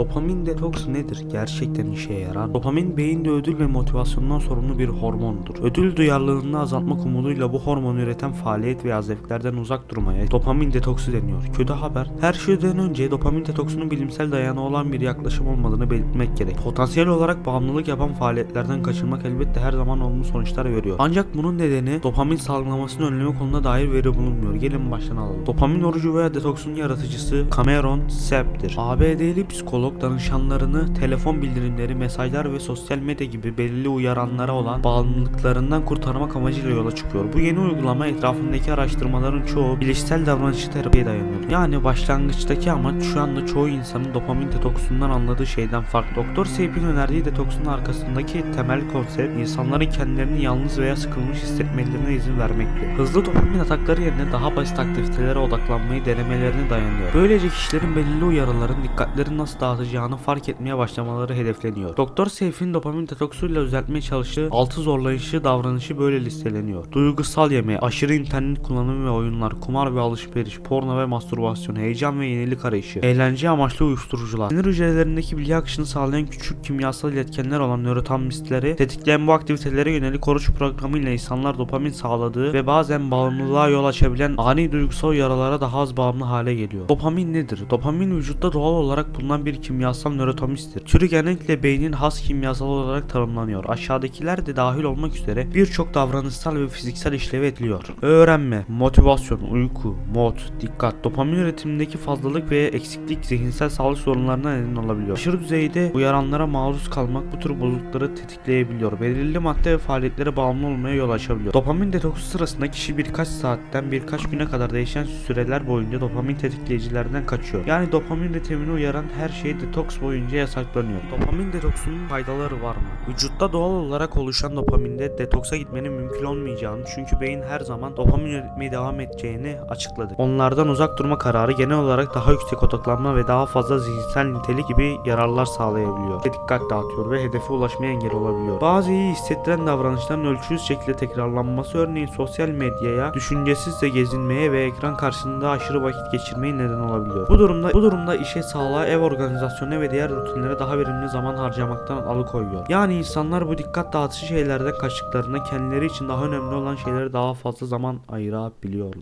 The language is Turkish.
Dopamin detoksu nedir? Gerçekten işe yarar. Dopamin beyinde ödül ve motivasyondan sorumlu bir hormondur. Ödül duyarlılığını azaltmak umuduyla bu hormonu üreten faaliyet veya zevklerden uzak durmaya dopamin detoksu deniyor. Kötü haber, her şeyden önce dopamin detoksunun bilimsel dayanağı olan bir yaklaşım olmadığını belirtmek gerek. Potansiyel olarak bağımlılık yapan faaliyetlerden kaçınmak elbette her zaman olumlu sonuçlar veriyor. Ancak bunun nedeni dopamin salgılamasını önleme konusunda dair veri bulunmuyor. Gelin baştan alalım. Dopamin orucu veya detoksun yaratıcısı Cameron Sepp'tir. ABD'li psikolog danışanlarını telefon bildirimleri, mesajlar ve sosyal medya gibi belirli uyaranlara olan bağımlılıklarından kurtarmak amacıyla yola çıkıyor. Bu yeni uygulama etrafındaki araştırmaların çoğu bilişsel davranışçı terapiye dayanıyor. Yani başlangıçtaki amaç şu anda çoğu insanın dopamin detoksundan anladığı şeyden farklı. Doktor Seip'in önerdiği detoksun arkasındaki temel konsept insanların kendilerini yalnız veya sıkılmış hissetmelerine izin vermekti. Hızlı dopamin atakları yerine daha basit aktivitelere odaklanmayı denemelerine dayanıyor. Böylece kişilerin belirli uyarıların dikkatlerini nasıl dağıtacağını fark etmeye başlamaları hedefleniyor. Doktor Seif'in dopamin detoksuyla düzeltmeye çalıştığı 6 zorlayıcı davranışı böyle listeleniyor. Duygusal yeme, aşırı internet kullanımı ve oyunlar, kumar ve alışveriş, porno ve mastürbasyon, heyecan ve yenilik arayışı, eğlence amaçlı uyuşturucular, sinir hücrelerindeki bilgi akışını sağlayan küçük kimyasal iletkenler olan nörotransmitterleri tetikleyen bu aktivitelere yönelik oruç programı ile insanlar dopamin sağladığı ve bazen bağımlılığa yol açabilen ani duygusal yaralara daha az bağımlı hale geliyor. Dopamin nedir? Dopamin vücutta doğal olarak bulunan bir kimyasal nörotransmitterdir. Türü genellikle beynin has kimyasal olarak tanımlanıyor. Aşağıdakiler de dahil olmak üzere birçok davranışsal ve fiziksel işlevi etkiliyor. Öğrenme, motivasyon, uyku, mod, dikkat, dopamin üretimindeki fazlalık veya eksiklik zihinsel sağlık sorunlarına neden olabiliyor. Aşırı düzeyde uyaranlara maruz kalmak bu tür bozuklukları tetikleyebiliyor. Belirli madde ve faaliyetlere bağımlı olmaya yol açabiliyor. Dopamin detoksu sırasında kişi birkaç saatten birkaç güne kadar değişen süreler boyunca dopamin tetikleyicilerden kaçıyor. Yani dopamin üretimini uyaran her şey detoks boyunca yasaklanıyor. Dopamin detoksunun faydaları var mı? Vücutta doğal olarak oluşan dopaminde detoksa gitmenin mümkün olmayacağını çünkü beyin her zaman dopamin üretmeye devam edeceğini açıkladı. Onlardan uzak durma kararı genel olarak daha yüksek odaklanma ve daha fazla zihinsel nitelik gibi yararlar sağlayabiliyor. Ve dikkat dağıtıyor ve hedefe ulaşmaya engel olabiliyor. Bazı iyi hissettiren davranışların ölçüsüz şekilde tekrarlanması örneğin sosyal medyaya düşüncesizce gezinmeye ve ekran karşısında aşırı vakit geçirmeye neden olabiliyor. Bu durumda bu durumda işe sağlığa, ev organizasyonu ve diğer rutinlere daha verimli zaman harcamaktan alıkoyuyor. Yani insanlar bu dikkat dağıtıcı şeylerden kaçtıklarında kendileri için daha önemli olan şeylere daha fazla zaman ayırabiliyorlar.